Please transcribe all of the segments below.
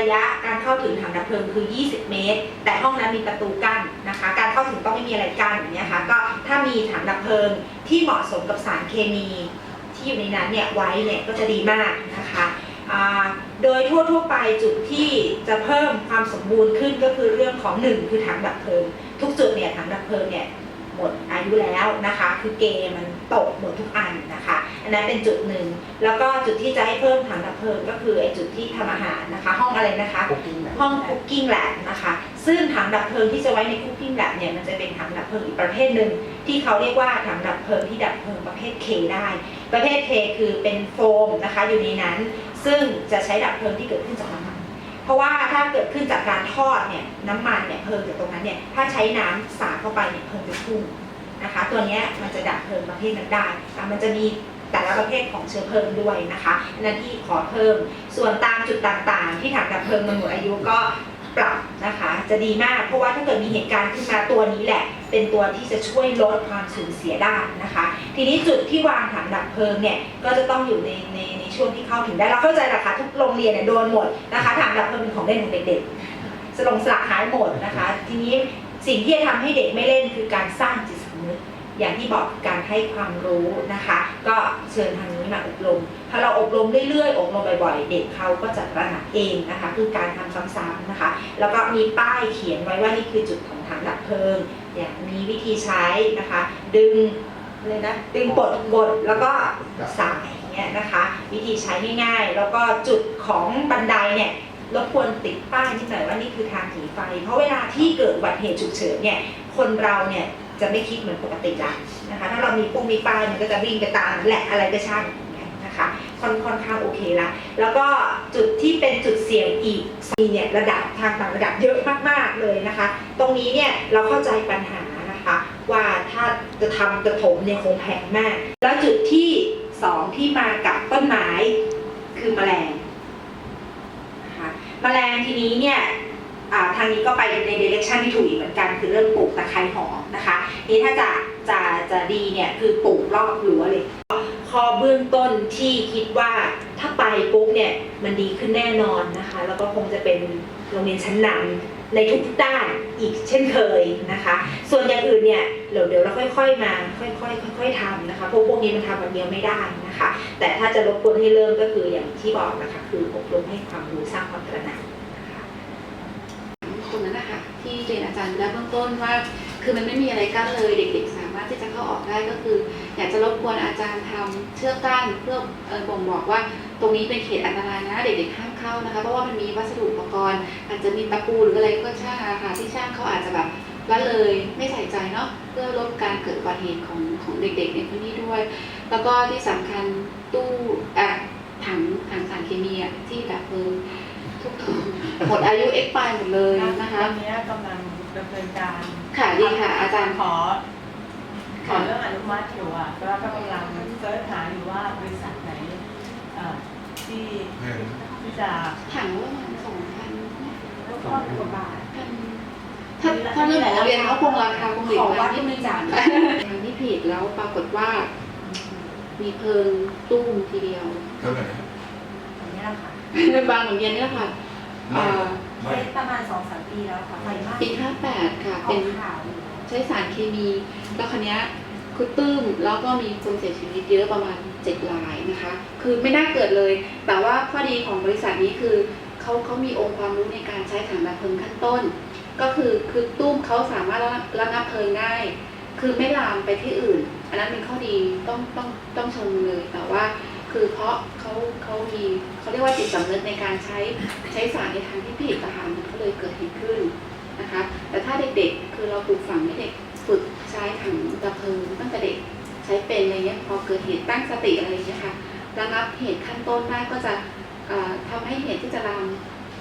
ระยะการเข้าถึงถังดับเพลิงคือ 20 เมตร แต่ห้องนั้นมีประตูกั้นนะคะ การเข้าถึงต้องไม่มีอะไรกั้นอย่างเงี้ยค่ะก็ถ้ามีถังดับเพลิงที่เหมาะสมกับสารเคมี ที่อยู่ในนั้นเนี่ยไว้เนี่ยก็จะดีมากนะคะโดยทั่วๆไปจุดที่จะเพิ่มความสมบูรณ์ขึ้นก็คือเรื่องของหนึ่งคือถังดับเพลิง ทุกจุดเนี่ยถังดับเพลิงเนี่ย หมดอายุแล้วนะคะ คือเกณฑ์มันตกหมดทุกอันนะคะ อันนั้นเป็นจุดหนึ่ง แล้วก็จุดที่จะให้เพิ่มถังดับเพลิงก็คือไอ้จุดที่ทำอาหารนะคะ ห้องอะไรนะคะคุกกิ้งแบบห้องคุกกิ้งแลบนะคะ ซึ่งถังดับเพลิงที่จะไว้ในคุกกิ้งแลบเนี่ยมันจะเป็นถังดับเพลิงอีกประเภทหนึ่งที่เขาเรียกว่าถังดับเพลิงที่ดับเพลิงประเภท K ได้ ประเภท K คือเป็นโฟมนะคะอยู่ในนั้น ซึ่งจะใช้ดับเพลิงที่เกิดขึ้นจากน้ำมันเพ ราะว่าถ้าเกิดขึ้นจากการทอดเนี่ยน้ำมันเนี่ยเพลิงจากตรงนั้นเนี่ยถ้าใช้น้ำสาดเข้าไปเนี่ยเพลิงจะพุ่งนะคะ ตัวนี้มันจะดับเพลิงประเภทนั้นได้อ่มันจะมีแต่ละประเภทของเชื้อเพลิงด้วยนะคะนั่นที่ขอเพิ่ม ส่วนตามจุดต่างๆ ที่ถังดับเพลิงมันหมดอายุก็ ปรับนะคะ จะดีมากเพราะว่าถ้าเกิดมีเหตุการณ์ขึ้นมาตัวนี้แหละ เป็นตัวที่จะช่วยลดความสูญเสียได้นะคะ ทีนี้จุดที่วางถังดับเพลิงเนี่ยก็จะต้องอยู่ในในในช่วงที่เข้าถึงได้เราเข้าใจแหละค่ะทุกโรงเรียนเนี่ยโดนหมดนะคะถังดับเพลิงเป็นของเล่นของเด็กๆสลงสลักหายหมดนะคะ ทีนี้สิ่งที่จะทำให้เด็กไม่เล่นคือการสร้างจิต อย่างที่บอกการให้ความรู้นะคะ ก็เชิญทางนี้มาอบรมถ้าเราอบรมเรื่อยๆ อบรมบ่อยๆ เด็กเขาก็จะระหนักเองนะคะ คือการทำซ้ำๆนะคะ แล้วก็มีป้ายเขียนไว้ว่านี่คือจุดของถังดับเพลิง อย่างมีวิธีใช้นะคะ ดึงเลยนะดึงปลดกดแล้วก็สายเงี้ยนะคะ วิธีใช้ง่ายๆ แล้วก็จุดของบันไดเนี่ยรบกวนติดป้ายนิดหน่อยว่านี่คือทางหนีไฟ เพราะเวลาที่เกิดอุบัติเหตุฉุกเฉินเนี่ยคนเราเนี่ย จะไม่คิดเหมือนปกติละนะคะ ถ้าเรามีปุ้งมีป้ายมันก็จะวิ่งไปตามแหละอะไรก็ช่างอย่างเงี้ยนะคะค่อนค่อนข้างโอเคละแล้วก็จุดที่เป็นจุดเสี่ยงอีกมีเนี่ยระดับทางต่างระดับเยอะมากๆเลยนะคะ ตรงนี้เนี่ยเราเข้าใจปัญหานะคะ ว่าถ้าจะทำจะถมเนี่ยคงแพงมาก แล้วจุดที่สองที่มากับต้นไม้คือแมลงนะคะแมลงทีนี้เนี่ยทางนี้ก็ไปในเดเรคชันที่ถูกอีกเหมือนกันคือเรื่องปลูกตะไคร้หอมนะคะ นี่ถ้าจะจะจะดีเนี่ยคือปลูกรอบรั้วเลยข้อเบื้องต้นที่คิดว่าถ้าไปปุ๊บเนี่ยมันดีขึ้นแน่นอนนะคะ แล้วก็คงจะเป็นโรงเรียนชั้นนำในทุกๆด้านอีกเช่นเคยนะคะ ส่วนอย่างอื่นเนี่ยเดี๋ยวเดี๋ยวเราค่อยๆมา ค่อยๆค่อยๆทำนะคะพราะพวกนี้มันทำวันเดียวไม่ได้นะคะ แต่ถ้าจะรบกวนให้เริ่มก็คืออย่างที่บอกนะคะ คืออบรมให้ความรู้สร้างความตระหนักนะคะตรงนั้นนะคะที่เรียนอาจารย์แล้วเบื้องต้นว่า คือมันไม่มีอะไรกั้นเลยเด็กๆ สามารถที่จะเข้าออกได้ก็คือ อยากจะรบกวนอาจารย์ทำเชือกกั้นเพื่อบ่งบอกว่า ตรงนี้เป็นเขตอันตรายนะ เด็กๆห้ามเข้านะคะ เพราะว่ามันมีวัสดุอุปกรณ์ อาจจะมีตะปูหรืออะไรก็ช่างค่ะที่ช่างเขาอาจจะแบบละเลยไม่ใส่ใจเนาะเพื่อลดการเกิดอุบัติเหตุของของเด็ก ๆ ในพื้นที่ด้วย แล้วก็ที่สำคัญตู้อะถังถังสารเคมีอะที่ดับเพลิงทุกหมดอายุเอ็กปหมดเลยนะคะตอนนี้กำลังดำเนินการ ค่ะดีค่ะอาจารย์ขอขอค่ะเรื่องอนุมัติอยู่อะแล้วก็กำลังเสิร์ชหาอยู่ว่าบริษัทไหนเอ่อที่แพงที่จะถังว่าประมาณสองพันลดข้อกว่าบาทพันถ้าถ้าเรื่องของโรงเรียนเขาคงราคาคงหลีกขอวัมาดที่มือจับทางที่ผิดแล้วปรากฏว่า มีเพลิงตุ้มทีเดียวเท่าไหร่อย่างนี้แหละค่ะในบางโรงเรียนนี่แหละค่ะเอ่อไม่ ใช้ประมาณสองสามปีแล้วค่ะไฟไหม้ปีห้าแปดค่ะอเป็อนกข่าวอยู่ใช้สารเคมีแล้วคันนี้ยคือตื้มแล้วก็มีคนเสียชีวิตเยอะประมาณเจ็ดรายนะคะ คือไม่น่าเกิดเลย แต่ว่าข้อดีของบริษัทนี้คือเขาเขามีองค์ความรู้ในการใช้ถังดับเพลิงขั้นต้น ก็คือคือตุ้มเขาสามารถระระงับเพลิงได้ คือไม่ลามไปที่อื่น อันนั้นเป็นข้อดีต้องต้องต้องชมเลย แต่ว่า คือเพราะเขาเขามีเขาเรียกว่าจิตสำนึกในการใช้ใช้สารในทางที่ผิดทหารมันก็เลยเกิดเหตุขึ้นนะคะ แต่ถ้าเด็กๆ คือเราปลูกฝังให้เด็กฝึกใช้ถังดับเพลิงตั้งแต่เด็กใช้เป็นอะไรเงี้ยพอเกิดเหตุตั้งสติอะไรอย่างเงี้ยค่ะระงับเหตุขั้นต้นได้ก็จะเอ่อทำให้เหตุที่จะลาม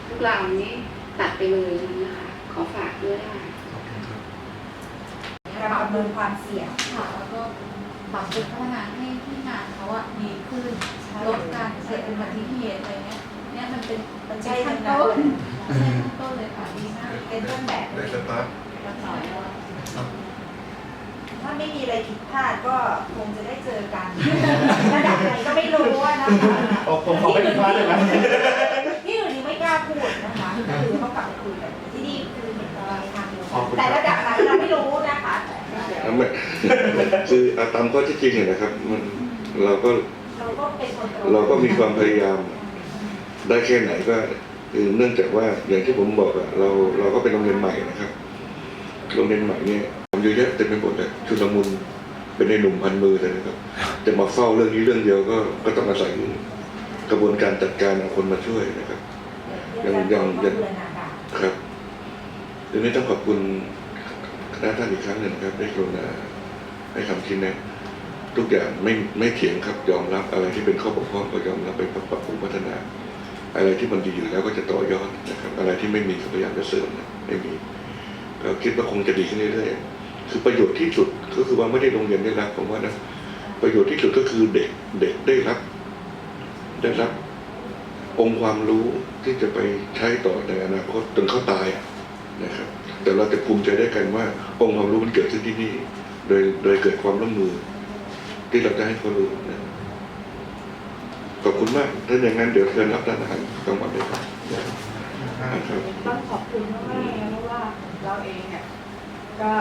ลุกลามนี้ตัดไปเลยนะคะขอฝากด้วยค่ะขอบคุณครับการประเมินความเสี่ยงค่ะแล้วก็ ปรับปรุงพัฒนาให้ที่งานเขาอะดีขึ้นลดการเกิดอุบัติเหตุอะไรเงี้ยเนี่ยมันเป็นมันใช่ขั้ทั้นงนั้นต้นเลยใช่ขั้นต้นเลยค่ะดีมากเป็นต้นแบบได้สตาร์ทถ้าไม่มีอะไรผิดพลาดก็คงจะได้เจอกันระดับไหนก็ไม่รู้อะนะคะผมขออให้เป็นพลาดได้ไหมที่อื่นนี่ไม่กล้าพูดนะคะคือต้องกลับไปคุยกันที่นี่คือเหมือนกับเราในทางเดียวขอบคุณแต่ครับระดับไหนเราไม่รู้นะคะ ไม่คืออาตามข้อที่จริงเนี่ยนะครับ มันเราก็เราก็เป็นคนตงเราก็มีความพยายามได้แค่ไหนก็คือเนื่องจากว่าอย่างที่ผมบอกอะเราเราก็เป็นโรงเรียนใหม่นะครับโรงเรียนใหม่เนี่ยทำเยอะแยะเต็มไปหมดเลยชุลมุนเป็นในหนุ่มพันมือเลยนะครับจะมาเฝ้าเรื่องนี้เรื่องเดียวก็ก็ต้องอาศัยกระบวนการจัดการเอาคนมาช่วยนะครับยังยังยังครับทีนี้ต้องขอบคุณ ณะท่านอีกครั้งหนึ่งครับได้กรุณาให้คำชี้แนะทุกอย่างไม่ไม่เถียงครับยอมรับอะไรที่เป็นข้อบกพร่องก็ยอมรับไปปรับปรุงพัฒนา อะไรที่มันดีอยู่แล้วก็จะต่อยอดนะครับ อะไรที่ไม่มีก็พยายามจะเสริมนะไม่มีก็คิดว่าคงจะดีขึ้นเรื่อยๆคือประโยชน์ที่สุดก็คือว่าไม่ได้โรงเรียนได้รับผมว่านะประโยชน์ที่สุดก็คือเด็กเด็กได้รับ ได้รับ องค์ความรู้ที่จะไปใช้ต่อในอนาคตจนเขาตายนะครับ แต่เราจะภูมิใจได้กันว่า องค์ความรู้มันเกิดขึ้นที่นี่ โดยโดยเกิดความร่วมมือ ที่เราจะให้เขารู้นะขอบคุณมากถ้าอย่างนั้นเดี๋ยวเชิญรับทานอาหารกลางวันเลยครับต้องขอบคุณมากๆเลยเพราะว่าเราเองเนี่ยก็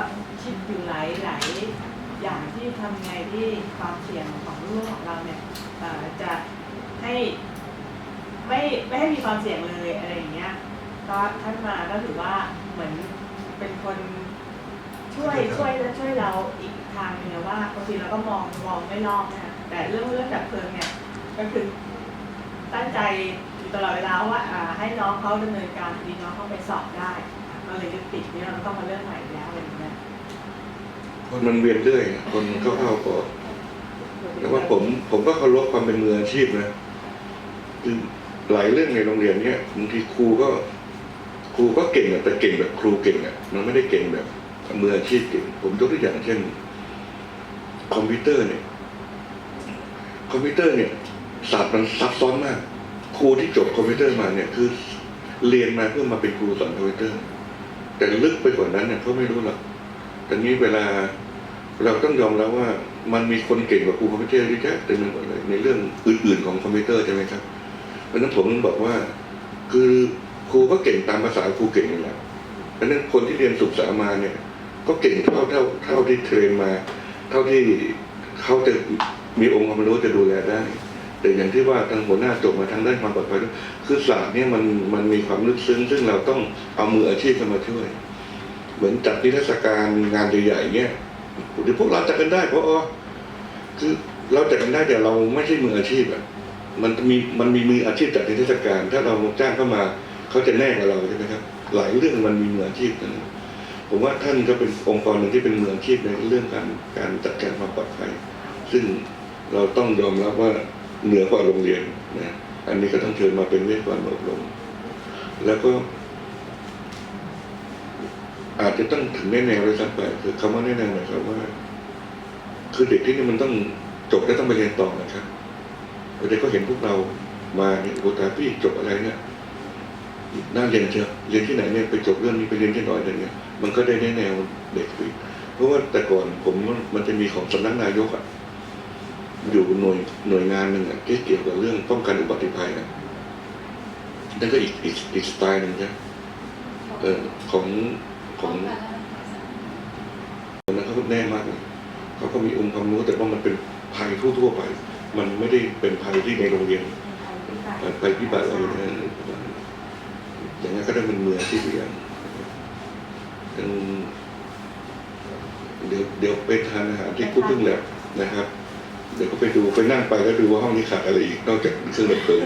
คิดอยู่หลายหลายอย่างที่ทำไงที่ความเสี่ยงของลูกของเราเนี่ยจะให้ไม่ไม่ให้มีความเสี่ยงเลยอะไรอย่างเงี้ยก็ท่านมาก็ถือว่าเหมือน เป็นคนช่วยช่วยและช่วยเราอีกทางหนึงนะว่าบางทีเราก็มองมองไม่รอบนะแต่เรื่องเรื่องดับเพลิงเนี่ยก็คือตั้งใจอยู่ตลอดเวลาว่าอ่าให้น้องเขาดำเนินการดีน้องเขาไปสอบได้ก็เลยยุติเนี่ยเราต้องมาเริ่มใหม่อีกแล้วอะไรอย่างเงี้ยคนมันเวียนเรื่อยคนเข้าเข้าๆก็แต่ว่าผมผมก็เคารพความเป็นมืออาชีพนะคือหลายเรื่องในโรงเรียนเนี่ยบางทีครูก็ค รูก็เก่งอะแต่เก่งแบบครูเก่งอะมันไม่ได้เก่งแบบมืออาชีพเก่ง ผมยกตัวอย่างเช่น คอมพิวเตอร์เนี่ย คอมพิวเตอร์เนี่ยศาสตร์มันซับซ้อนมาก ครูที่จบคอมพิวเตอร์มาเนี่ยคือ เรียนมาเพื่อมาเป็นครูสอนคอมพิวเตอร์ แต่ลึกไปกว่านั้นเนี่ยเขาไม่รู้หรอกแต่นี้เวลาเราต้องยอมแล้วว่ามันมีคนเก่งกว่าครูคอมพิวเตอร์เยอะแยะเต็มไปหมดเลยในเรื่องอื่น ๆ ของคอมพิวเตอร์ใช่ไหมครับ เพราะนั้นผมบอกว่าคือ ครูก็เก่งตามภาษาครูเก่งอยู่แล้วเพราะฉะนั้นคนที่เรียนศึกษามาเนี่ย ก็เก่งเท่าเท่าเท่าที่เทรนมา เท่าที่เขาจะมีองค์ความรู้จะดูแลได้ แต่อย่างที่ว่าทางหัวหน้าจบมาทางด้านความปลอดภัยด้วยคือศาสตร์เนี่ยมันมันมีความลึกซึ้ง ซึ่งเราต้องเอามืออาชีพเข้ามาช่วย เหมือนจัดนิทรรศการงานใหญ่ๆเนี่ยเดี๋ยวพวกเราจัดกันได้เพราะอ๋อคือเราจัดกันได้แต่เราไม่ใช่มืออาชีพอะมันมีมันมีมืออาชีพจัดนิทรรศการ ถ้าเราจ้างเข้ามา เขาจะแน่กว่าเราใช่ไหมครับ หลายเรื่องมันมีมืออาชีพนะผมว่าท่านก็เป็นองค์กรหนึ่งที่เป็นมืออาชีพในเรื่องการการจัดการความปลอดภัย ซึ่งเราต้องยอมรับว่าเหนือกว่าโรงเรียนนะอันนี้ก็ต้องเชิญมาเป็นเวทวันอบรมแล้วก็ อาจจะต้องถึงแน่แนวเลยซ้ำไปคือคำว่าแน่แนวหมายความว่า คือเด็กที่นี่มันต้องจบแล้วต้องไปเรียนต่อนะครับเด็กก็เห็นพวกเรามาเนี่ยโอตาพี่จบอะไรเนี่ย น่าเรียนเชียวเรียนที่ไหนเนี่ยไปจบเรื่องนี้ไปเรียนที่หน่อยอะไรเงี้ยมันก็ได้แน่แนวเด็กไปเพราะว่าแต่ก่อนผมมันจะมีของสำนักนายกอะอยู่หน่วยหน่วยงานหนึ่งอะที่เกี่ยวกับเรื่องป้องกันอุบัติภัยนะนั่นก็อีกอีกอีกสไตล์หนึ่งใช่เออของของตอนนั้นเขาก็แน่มากเลยเขาก็มีองค์ความรู้แต่ว่ามันเป็นภัยทั่วๆไป มันไม่ได้เป็นภัยที่ในโรงเรียนภัยพิบัติอะไรนะ อย่างนั้นก็ได้เป็นมืออาชีพอย่างยังเดี๋ยวเดี๋ยวไปทานอาหารที่คุกพึ่งแลบนะครับ เดี๋ยวก็ไปดูไปนั่งไปแล้วดูว่าห้องนี้ขาดอะไรอีกนอกจากเครื่องดับเพลิง